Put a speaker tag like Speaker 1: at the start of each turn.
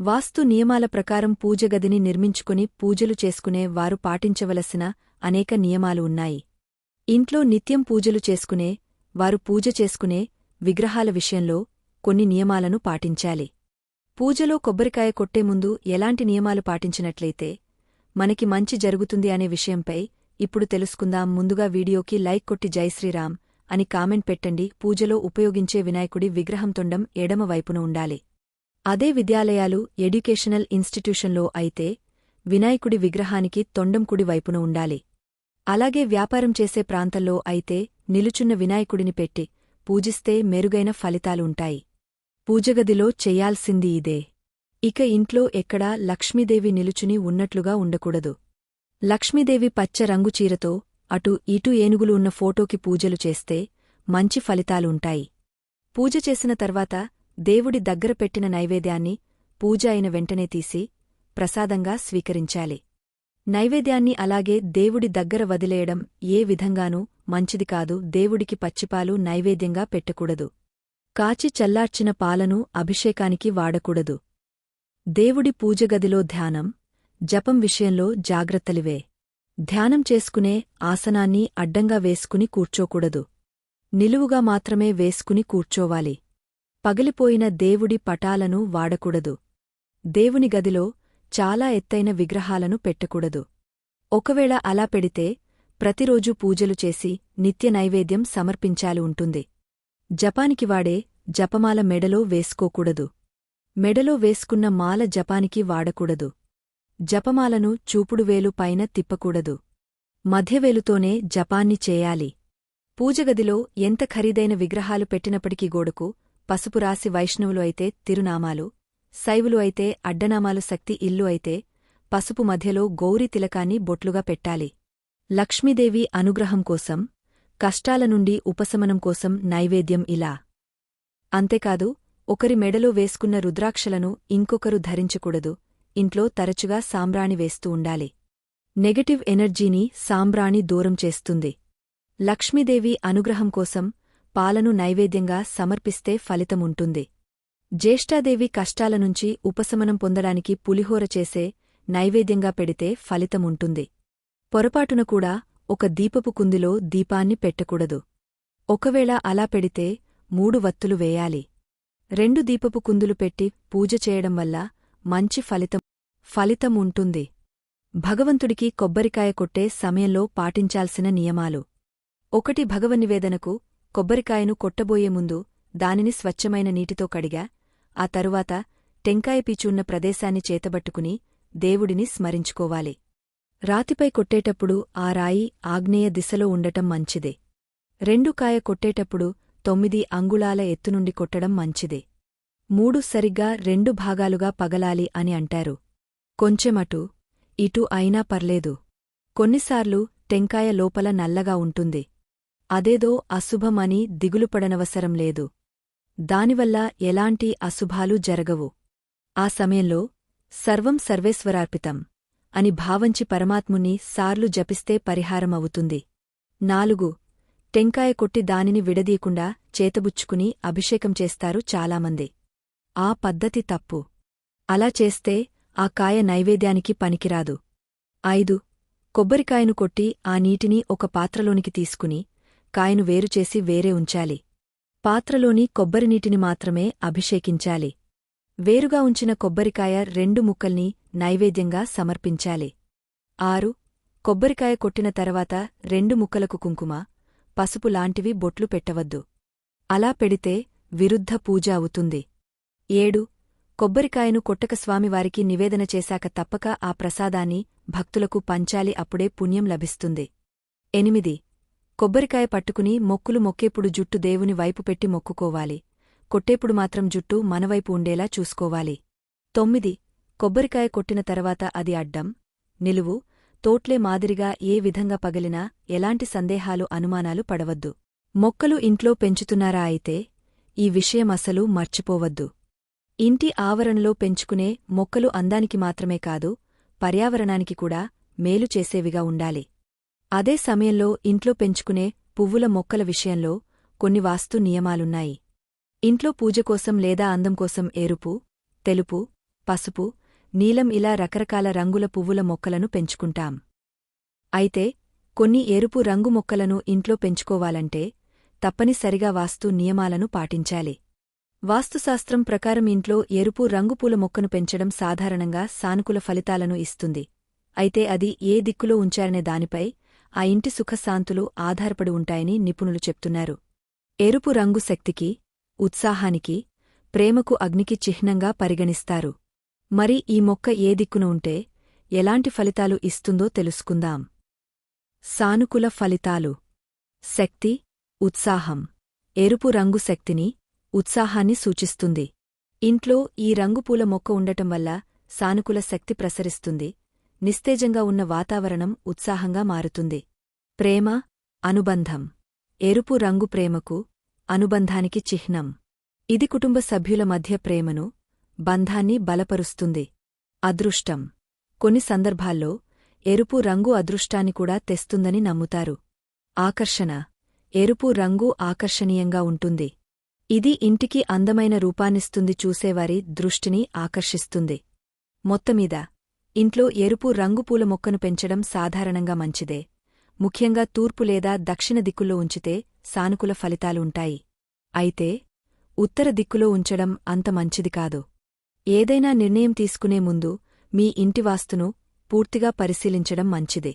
Speaker 1: వాస్తు నియమాల ప్రకారం పూజగదిని నిర్మించుకుని పూజలు చేసుకునే వారు పాటించవలసిన అనేక నియమాలు ఉన్నాయి. ఇంట్లో నిత్యం పూజలు చేసుకునే వారు పూజ చేసుకునే విగ్రహాల విషయంలో కొన్ని నియమాలను పాటించాలి. పూజలో కొబ్బరికాయ కొట్టే ముందు ఎలాంటి నియమాలు పాటించినట్లయితే మనకి మంచి జరుగుతుంది అనే విషయంపై ఇప్పుడు తెలుసుకుందాం. ముందుగా వీడియోకి లైక్ కొట్టి జైశ్రీరామ్ అని కామెంట్ పెట్టండి. పూజలో ఉపయోగించే వినాయకుడి విగ్రహం తొండం ఎడమవైపున ఉండాలి. అదే విద్యాలయాలు ఎడ్యుకేషనల్ ఇన్స్టిట్యూషన్లో అయితే వినాయకుడి విగ్రహానికి తొండం కుడి వైపున ఉండాలి. అలాగే వ్యాపారం చేసే ప్రాంతంలో అయితే నిలుచున్న వినాయకుడిని పెట్టి పూజిస్తే మెరుగైన ఫలితాలుంటాయి పూజగదిలో చెయ్యాల్సింది ఇదే. ఇక ఇంట్లో ఎక్కడా లక్ష్మీదేవి నిలుచుని ఉన్నట్లుగా ఉండకూడదు. లక్ష్మీదేవి పచ్చ రంగు చీరతో అటు ఇటు ఏనుగులు ఉన్న ఫోటోకి పూజలు చేస్తే మంచి ఫలితాలుంటాయి పూజ చేసిన తర్వాత దేవుడి దగ్గర పెట్టిన నైవేద్యాన్ని పూజ అయిన వెంటనే తీసి ప్రసాదంగా స్వీకరించాలి. నైవేద్యాన్ని అలాగే దేవుడి దగ్గర వదిలేయడం ఏ విధంగానూ మంచిది కాదు. దేవుడికి పచ్చిపాలు నైవేద్యంగా పెట్టకూడదు. కాచి చల్లార్చిన పాలను అభిషేకానికి వాడకూడదు. దేవుడి పూజగదిలో ధ్యానం జపం విషయంలో జాగ్రత్తలివే. ధ్యానం చేసుకునే ఆసనాన్ని అడ్డంగా వేసుకుని కూర్చోకూడదు. నిలువుగా మాత్రమే వేసుకుని కూర్చోవాలి. పగిలిపోయిన దేవుడి పటాలను వాడకూడదు. దేవుని గదిలో చాలా ఎత్తైన విగ్రహాలను పెట్టకూడదు. ఒకవేళ అలా పెడితే ప్రతిరోజూ పూజలు చేసి నిత్య నైవేద్యం సమర్పించాలి ఉంటుంది. జపానికి వాడే జపమాల మెడలో వేసుకోకూడదు. మెడలో వేసుకున్న మాల జపానికి వాడకూడదు. జపమాలను చూపుడువేలు పైన తిప్పకూడదు. మధ్యవేలుతోనే జపాన్ని చేయాలి. పూజగదిలో ఎంత ఖరీదైన విగ్రహాలు పెట్టినప్పటికీ గోడకు పసుపు రాసి వైష్ణవులు అయితే తిరునామాలు శైవులు అయితే అడ్డనామాలు శక్తి ఇల్లు అయితే పసుపు మధ్యలో గౌరీ తిలకాన్ని బొట్లుగా పెట్టాలి. లక్ష్మీదేవి అనుగ్రహం కోసం కష్టాల నుండి ఉపశమనం కోసం నైవేద్యం ఇలా. అంతేకాదు ఒకరి మెడలో వేసుకున్న రుద్రాక్షలను ఇంకొకరు ధరించకూడదు ఇంట్లో తరచుగా సాంబ్రాణి వేస్తూ ఉండాలి. నెగటివ్ ఎనర్జీని సాంబ్రాణి దూరం చేస్తుంది. లక్ష్మీదేవి అనుగ్రహం కోసం పాలను నైవేద్యంగా సమర్పిస్తే ఫలితముంటుంది. జ్యేష్ఠాదేవి కష్టాల నుంచి ఉపశమనం పొందడానికి పులిహోర చేసే నైవేద్యంగా పెడితే ఫలితముంటుంది. పొరపాటున కూడా ఒక దీపపు కుందిలో దీపాన్ని పెట్టకూడదు. ఒకవేళ అలా పెడితే మూడు వత్తులు వేయాలి. రెండు దీపపు కుందులు పెట్టి పూజ చేయడం వల్ల మంచి ఫలితం ఫలితం ఉంటుంది భగవంతుడికి కొబ్బరికాయ కొట్టే సమయంలో పాటించాల్సిన నియమాలు. ఒకటి భగవనివేదనకు కొబ్బరికాయను కొట్టబోయే ముందు దానిని స్వచ్ఛమైన నీటితో కడిగా ఆ తరువాత టెంకాయ పీచున్న ప్రదేశాన్ని చేతబట్టుకుని దేవుడిని స్మరించుకోవాలి. రాతిపై కొట్టేటప్పుడు ఆ రాయి ఆగ్నేయ దిశలో ఉండటం మంచిదే. రెండు కాయ కొట్టేటప్పుడు తొమ్మిది అంగుళాల ఎత్తునుండి కొట్టడం మంచిదే. మూడు సరిగ్గా రెండు భాగాలుగా పగలాలి అని అంటారు. కొంచెమటు ఇటు అయినా పర్లేదు. కొన్నిసార్లు టెంకాయ లోపల నల్లగా ఉంటుంది. అదేదో అశుభమని దిగులుపడనవసరం లేదు. దానివల్ల ఎలాంటి అశుభాలు జరగవు. ఆ సమయంలో సర్వం సర్వేశ్వరార్పితం అని భావంచి పరమాత్ముని సార్లు జపిస్తే పరిహారమవుతుంది. నాలుగు టెంకాయ కొట్టి దానిని విడదీయకుండా చేతబుచ్చుకుని అభిషేకం చేస్తారు చాలామంది. ఆ పద్ధతి తప్పు. అలా చేస్తే ఆ కాయ నైవేద్యానికి పనికిరాదు. ఐదు కొబ్బరికాయను కొట్టి ఆ నీటిని ఒక పాత్రలోనికి తీసుకుని కాయను వేరుచేసి వేరే ఉంచాలి. పాత్రలోని కొబ్బరినీటిని మాత్రమే అభిషేకించాలి. వేరుగా ఉంచిన కొబ్బరికాయ రెండు ముక్కల్ని నైవేద్యంగా సమర్పించాలి. ఆరు కొబ్బరికాయ కొట్టిన తర్వాత రెండు ముక్కలకు కుంకుమ పసుపు లాంటివి బొట్లు పెట్టవద్దు. అలా పెడితే విరుద్ధ పూజ అవుతుంది. ఏడు కొబ్బరికాయను కొట్టక స్వామివారికి నివేదన చేశాక తప్పక ఆ ప్రసాదాన్ని భక్తులకు పంచాలి అప్పుడే పుణ్యం లభిస్తుంది. ఎనిమిది కొబ్బరికాయ పట్టుకుని మొక్కులు మొక్కేప్పుడు జుట్టు దేవుని వైపు పెట్టి మొక్కుకోవాలి. కొట్టేప్పుడు మాత్రం జుట్టు మనవైపు ఉండేలా చూసుకోవాలి. తొమ్మిది. కొబ్బరికాయ కొట్టిన తర్వాత అది అడ్డం నిలువు తోట్లే మాదిరిగా ఏ విధంగా పగిలినా ఎలాంటి సందేహాలు అనుమానాలు పడవద్దు. మొక్కలు ఇంట్లో పెంచుతున్నారా అయితే ఈ విషయం అసలు మర్చిపోవద్దు. ఇంటి ఆవరణలో పెంచుకునే మొక్కలు అందానికి మాత్రమే కాదు పర్యావరణానికి కూడా మేలు చేసేవిగా ఉండాలి. అదే సమయంలో ఇంట్లో పెంచుకునే పువ్వుల మొక్కల విషయంలో కొన్ని వాస్తు నియమాలున్నాయి. ఇంట్లో పూజ కోసం లేదా అందం కోసం ఎరుపు తెలుపు పసుపు నీలం ఇలా రకరకాల రంగుల పువ్వుల మొక్కలను పెంచుకుంటాం. అయితే కొన్ని ఎరుపు రంగు మొక్కలను ఇంట్లో పెంచుకోవాలంటే తప్పనిసరిగా వాస్తు నియమాలను పాటించాలి. వాస్తుశాస్త్రం ప్రకారం ఇంట్లో ఎరుపు రంగు పూల మొక్కను పెంచడం సాధారణంగా సానుకూల ఫలితాలను ఇస్తుంది. అయితే అది ఏ దిక్కులో ఉంచారనే దానిపై ఆ ఇంటి సుఖశాంతులు ఆధారపడి ఉంటాయని నిపుణులు చెప్తున్నారు. ఎరుపు రంగు శక్తికి ఉత్సాహానికి ప్రేమకు అగ్నికి చిహ్నంగా పరిగణిస్తారు. మరి ఈ మొక్క ఏ దిక్కున ఉంటే ఎలాంటి ఫలితాలు ఇస్తుందో తెలుసుకుందాం. సానుకూల ఫలితాలు. శక్తి ఉత్సాహం. ఎరుపు రంగు శక్తిని ఉత్సాహాన్ని సూచిస్తుంది. ఇంట్లో ఈ రంగుపూల మొక్క ఉండటం వల్ల సానుకూల శక్తి ప్రసరిస్తుంది. నిస్తేజంగా ఉన్న వాతావరణం ఉత్సాహంగా మారుతుంది. ప్రేమ అనుబంధం. ఎరుపు రంగు ప్రేమకు అనుబంధానికి చిహ్నం. ఇది కుటుంబ సభ్యుల మధ్య ప్రేమను బంధాన్ని బలపరుస్తుంది. అదృష్టం. కొన్ని సందర్భాల్లో ఎరుపు రంగు అదృష్టాన్ని కూడా తెస్తుందని నమ్ముతారు. ఆకర్షణ. ఎరుపు రంగు ఆకర్షణీయంగా ఉంటుంది. ఇది ఇంటికి అందమైన రూపాన్నిస్తుంది చూసేవారి దృష్టిని ఆకర్షిస్తుంది. మొత్తమీద ఇంట్లో ఎరుపు రంగు పూల మొక్కను పెంచడం సాధారణంగా మంచిదే. ముఖ్యంగా తూర్పు లేదా దక్షిణ దిక్కుల్లో ఉంచితే సానుకూల ఫలితాలు ఉంటాయి. అయితే ఉత్తర దిక్కులో ఉంచడం అంత మంచిది కాదు. ఏదైనా నిర్ణయం తీసుకునే ముందు మీ ఇంటి వాస్తును పూర్తిగా పరిశీలించడం మంచిదే.